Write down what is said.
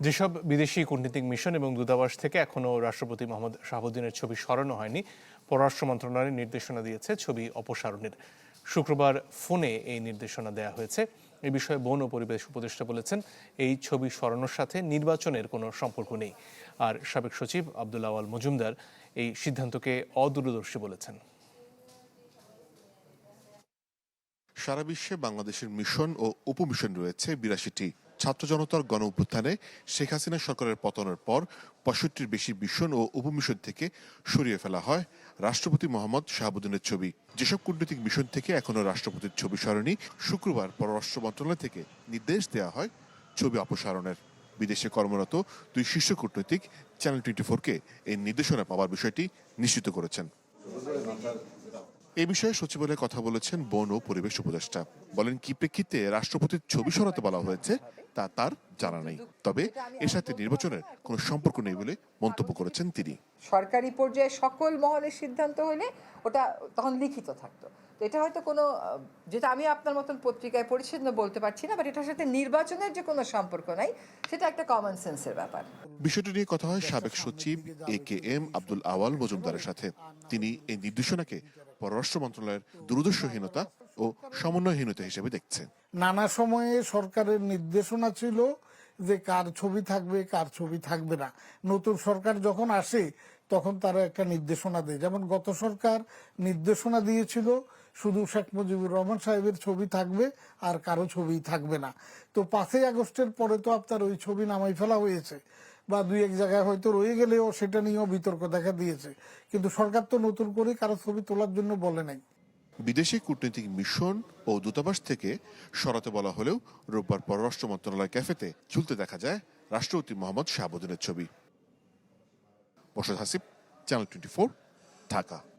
যেসব বিদেশি কূটনীতিক মিশন এবং দূতাবাস থেকে এখনও রাষ্ট্রপতি মোহাম্মদ শাহাবুদ্দিনের ছবি সরানো হয়নি, পররাষ্ট্র মন্ত্রণালয় নির্দেশনা দিয়েছে ছবি অপসারণের। শুক্রবার ফোনে এই নির্দেশনা দেওয়া হয়েছে। এ বিষয়ে বন ও পরিবেশ উপদেষ্টা বলেছেন, এই ছবি সরানোর সাথে নির্বাচনের কোনো সম্পর্ক নেই। আর সাবেক সচিব আব্দুল আওয়াল মজুমদার এই সিদ্ধান্তকে অদূরদর্শী বলেছেন। সারা বিশ্বে বাংলাদেশের মিশন ও উপমিশন রয়েছে বিরাশিটি ছাত্র জনতার গণ অভ্যুত্থানে শেখ হাসিনা সরকারের পতনের পর পঁয়ষট্টির বেশি মিশন ও উপমিশন থেকে সরিয়ে ফেলা হয় রাষ্ট্রপতি মোহাম্মদ শাহাবুদ্দিনের ছবি। যেসব কূটনৈতিক মিশন থেকে এখনও রাষ্ট্রপতির ছবি সরেনি, শুক্রবার পররাষ্ট্র মন্ত্রণালয় থেকে নির্দেশ দেওয়া হয় ছবি অপসারণের। বিদেশে কর্মরত দুই শীর্ষ কূটনৈতিক চ্যানেল টোয়েন্টি ফোরকে এই নির্দেশনা পাওয়ার বিষয়টি নিশ্চিত করেছেন। এ বিষয়ে সচিবালয়ে কথা বলেছেন বন ও পরিবেশ উপদেষ্টা। বলেন, কি প্রেক্ষিতে রাষ্ট্রপতির ছবি সরাতে বলা হয়েছে তা তার জানা নেই। তবে এর সাথে নির্বাচনের কোনো সম্পর্ক নেই বলে মন্তব্য করেছেন তিনি। সরকারি পর্যায়ে সকল মহলের সিদ্ধান্ত হলে ওটা তখন লিখিত থাকতো। তো এটা হয়তো কোনো যেটা আমি আপনার মতন পত্রিকায় পরিচ্ছন্ন বলতে পারছি না বাট এটার সাথে নির্বাচনের যে কোনো সম্পর্ক নাই সেটা একটা কমন সেন্সের ব্যাপার। বিষয়টি নিয়ে কথা হয় সাবেক সচিব এ কে এম আব্দুল আওয়াল মজুমদারের সাথে। তিনি এই নির্দেশনাকে পররাষ্ট্র মন্ত্রণালয়ের দূরদর্শহীনতা ও সমন্বয়হীনতা হিসেবে দেখছেন। নানা সময়ে সরকারের নির্দেশনা ছিল যে কার ছবি থাকবে, কার ছবি থাকবে না। নতুন সরকার যখন আসে, তখন তারা একটা নির্দেশনা দেয়। যেমন গত সরকার নির্দেশনা দিয়েছিল, শুধু শেখ মুজিবুর রহমান সাহেবের ছবি থাকবে আর কারও ছবি থাকবে না। তো পাঁচই আগস্টের পরে তো আপনার ওই ছবি নামাই ফেলা হয়েছে বা দুই এক জায়গায় হয়তো রয়ে গেলেও সেটা নিয়েও বিতর্ক দেখা দিয়েছে। কিন্তু সরকার তো নতুন করে কারও ছবি তোলার জন্য বলে নাই। বিদেশি কূটনৈতিক মিশন ও দূতাবাস থেকে সরাতে বলা হলেও রোববার পররাষ্ট্র মন্ত্রণালয় ক্যাফেতে ঝুলতে দেখা যায় রাষ্ট্রপতি মোহাম্মদ শাহাবুদ্দিনের ছবি। বসত হাসিব, চ্যানেল টোয়েন্টি ঢাকা।